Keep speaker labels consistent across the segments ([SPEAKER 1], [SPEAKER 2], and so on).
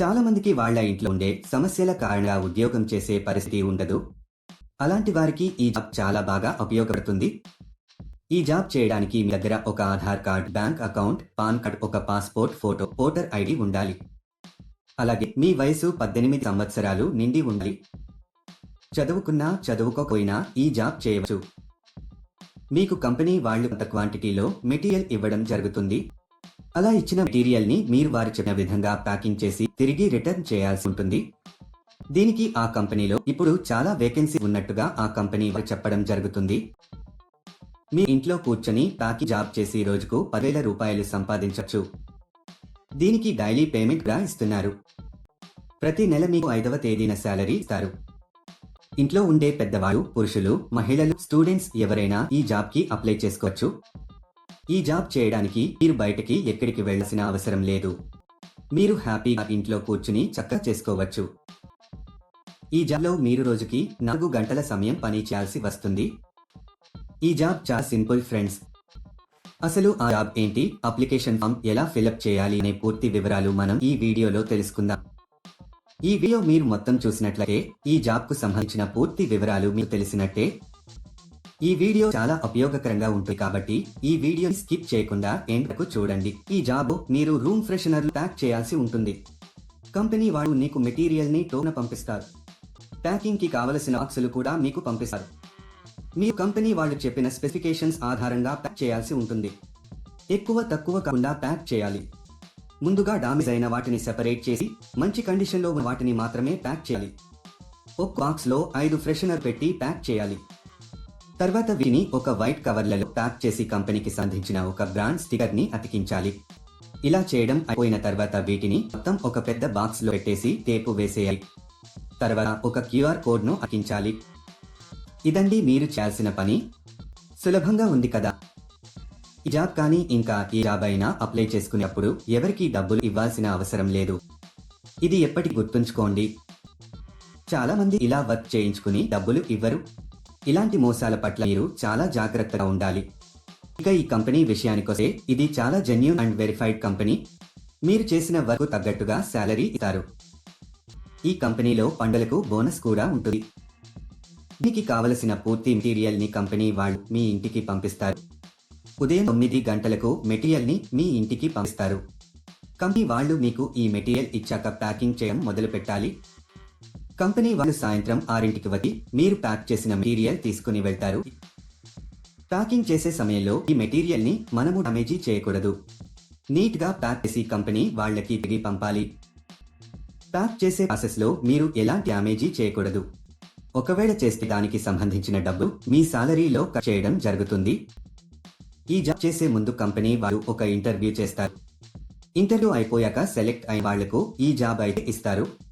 [SPEAKER 1] చాలా మందికి వాళ్ళ ఇంట్లో ఉండే సమస్యల కారణంగా ఉద్యోగం చేసే పరిస్థితి ఉండదు. అలాంటి వారికి ఈ జాబ్ చాలా బాగా ఉపయోగపడుతుంది. ఈ జాబ్ చేయడానికి మీ దగ్గర ఒక Aadhaar card bank account PAN card ఒక పాస్పోర్ట్ ఫోటో ఓటర్ ఐడి ఉండాలి. అలాగే మీ వయసు పద్దెనిమిది సంవత్సరాలు నిండి ఉండాలి. చదువుకున్నా చదువుకోకపోయినా ఈ జాబ్ చేయవచ్చు. మీకు కంపెనీ వాళ్ళు కొంత క్వాంటిటీలో మెటీరియల్ ఇవ్వడం జరుగుతుంది. అలా ఇచ్చిన మెటీరియల్ని మీరు వారు చెప్పిన విధంగా ప్యాకింగ్ చేసి తిరిగి రిటర్న్ చేయాల్సి ఉంటుంది. దీనికి ఆ కంపెనీలో ఇప్పుడు చాలా వేకెన్సీ ఉన్నట్టుగా ఆ కంపెనీ వారు చెప్పడం జరుగుతుంది. మీ ఇంట్లో కూర్చొని ప్యాకింగ్ జాబ్ చేసి రోజుకు పదివేల రూపాయలు సంపాదించవచ్చు. దీనికి డైలీ పేమెంట్ కూడా ఇస్తున్నారు. ప్రతి నెల మీకు ఐదవ తేదీన శాలరీ ఇస్తారు. ఇంట్లో ఉండే పెద్దవాళ్ళు పురుషులు మహిళలు స్టూడెంట్స్ ఎవరైనా ఈ జాబ్కి అప్లై చేసుకోవచ్చు. ఈ జాబ్ చేయడానికి మీరు బయటకి ఎక్కడికి వెళ్ళాల్సిన అవసరం లేదు. మీరు హ్యాపీగా ఇంట్లో కూర్చుని చక్కగా చేసుకోవచ్చు. ఈ జాబ్లో మీరు రోజుకి నాలుగు గంటల సమయం పని చేయాల్సి వస్తుంది. ఈ జాబ్ చాలా సింపుల్ ఫ్రెండ్స్. అసలు ఆ జాబ్ ఏంటి? అప్లికేషన్ ఫామ్ ఎలా ఫిలప్ చేయాలి అనే పూర్తి వివరాలు మనం ఈ వీడియోలో తెలుసుకుందాం. ఈ వీడియో మీరు మొత్తం చూసినట్లయితే ఈ జాబ్కు సంబంధించిన పూర్తి వివరాలు మీకు తెలిసినట్టే ఈ వీడియో చాలా ఉపయోగకరంగా ఉంటుంది కాబట్టి ఈ వీడియో స్కిప్ చేయకుండా ఎంటకు చూడండి. ఈ జాబ్ మీరు రూమ్ ఫ్రెషనర్లు ప్యాక్ చేయాల్సి ఉంటుంది. కంపెనీ వాళ్ళు నీకు మెటీరియల్ని టోన పంపిస్తారు. ప్యాకింగ్కి కావలసిన బాక్సులు కూడా మీకు పంపిస్తారు. మీ కంపెనీ వాళ్ళు చెప్పిన స్పెసిఫికేషన్స్ ఆధారంగా ప్యాక్ చేయాల్సి ఉంటుంది. ఎక్కువ తక్కువ కాకుండా ప్యాక్ చేయాలి. ముందుగా డామేజ్ అయిన వాటిని సెపరేట్ చేసి మంచి కండిషన్లో ఉన్న వాటిని మాత్రమే ప్యాక్ చేయాలి. ఒక బాక్స్లో ఐదు ఫ్రెషనర్ పెట్టి ప్యాక్ చేయాలి. తర్వాత వీటిని ఒక వైట్ కవర్లలో ప్యాక్ చేసి కంపెనీకి సంధించిన ఒక బ్రాండ్ స్టిక్కర్ని అతికించాలి. ఇలా చేయడం అయిపోయిన తర్వాత వీటిని మొత్తం ఒక పెద్ద బాక్స్లో పెట్టేసి టేపు వేసేయాలి. తర్వాత ఒక క్యూఆర్ కోడ్ను అతికించాలి. ఇదండి మీరు చేయాల్సిన పని. సులభంగా ఉంది కదా. ఈ జాబ్ కానీ ఇంకా ఈ జాబ్ అయినా అప్లై చేసుకునేప్పుడు ఎవరికి డబ్బులు ఇవ్వాల్సిన అవసరం లేదు. ఇది ఎప్పటి గుర్తుంచుకోండి. చాలా మంది ఇలా వర్క్ చేయించుకుని డబ్బులు ఇవ్వరు. ఇలాంటి మోసాల పట్ల మీరు చాలా జాగ్రత్తగా ఉండాలి. ఇక ఈ కంపెనీ విషయానికొస్తే ఇది చాలా జెన్యూన్ అండ్ వెరిఫైడ్ కంపెనీ. మీరు చేసిన వర్క్ తగ్గట్టుగా శాలరీ ఇస్తారు. ఈ కంపెనీలో పండుగలకు బోనస్ కూడా ఉంటుంది. మీకు కావలసిన పూర్తి మెటీరియల్ని కంపెనీ వాళ్ళు మీ ఇంటికి పంపిస్తారు. ఉదయం తొమ్మిది గంటలకు మెటీరియల్ని మీ ఇంటికి పంపిస్తారు. కంపెనీ వాళ్ళు మీకు ఈ మెటీరియల్ ఇచ్చాక ప్యాకింగ్ చేయడం మొదలు పెట్టాలి కంపెనీ వాళ్ళు సాయంత్రం ఆరింటికి వచ్చి మీరు ప్యాక్ చేసిన మెటీరియల్ తీసుకుని వెళ్తారు. ప్యాకింగ్ చేసే సమయంలో ఈ మెటీరియల్ని మనము డమేజీ చేయకూడదు. నీట్గా ప్యాక్ చేసి కంపెనీ వాళ్ళకి తిరిగి పంపాలి. ప్యాక్ చేసే ప్రాసెస్లో మీరు ఎలాంటి డ్యామేజీ చేయకూడదు. ఒకవేళ చేస్తే దానికి సంబంధించిన డబ్బు మీ సాలరీలో కట్ చేయడం జరుగుతుంది. ఈ జాబ్ చేసే ముందు కంపెనీ వారు ఒక ఇంటర్వ్యూ చేస్తారు. ఇంటర్వ్యూ అయిపోయాక సెలెక్ట్ అయిన వాళ్ళకు ఈ జాబ్ అయితే ఇస్తారు.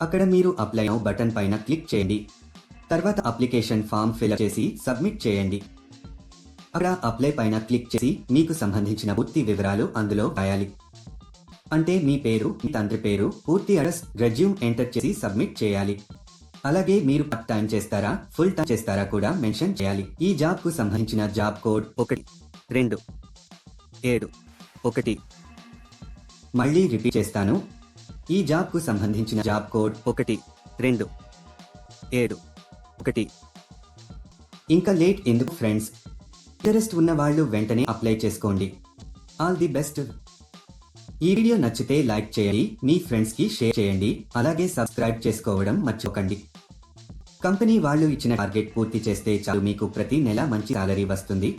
[SPEAKER 1] అక్కడ మీరు అప్లై నౌ బటన్ పైన క్లిక్ చేయండి. తర్వాత అప్లికేషన్ ఫామ్ ఫిల్ చేసి సబ్మిట్ చేయండి. అక్కడ అప్లై పైన క్లిక్ చేసి మీకు సంబంధించిన పూర్తి వివరాలు అందులో రాయాలి. అంటే మీ పేరు మీ తండ్రి పేరు పూర్తి అడ్రస్ రెజ్యూమ్ ఎంటర్ చేసి సబ్మిట్ చేయాలి. అలాగే మీరు పార్ట్ టైం చేస్తారా ఫుల్ టైం చేస్తారా కూడా మెన్షన్ చేయాలి. ఈ జాబ్కు సంబంధించిన జాబ్ కోడ్ ఒకటి రెండు ఏడు ఒకటి. మళ్ళీ రిపీట్ చేస్తాను. ఈ జాబ్కు సంబంధించిన జాబ్ కోడ్ ఒకటి రెండు ఏడు ఒకటి. ఇంకా లేట్ ఎందుకు ఫ్రెండ్స్? ఇంటరెస్ట్ ఉన్న వాళ్ళు వెంటనే అప్లై చేసుకోండి. All the best. ఈ వీడియో నచ్చితే లైక్ చేయండి మీ ఫ్రెండ్స్కి షేర్ చేయండి అలాగే సబ్స్క్రైబ్ చేసుకోవడం మర్చిపోకండి. కంపెనీ వాళ్ళు ఇచ్చిన టార్గెట్ పూర్తి చేస్తే చాలు మీకు ప్రతి నెల మంచి సాలరీ వస్తుంది.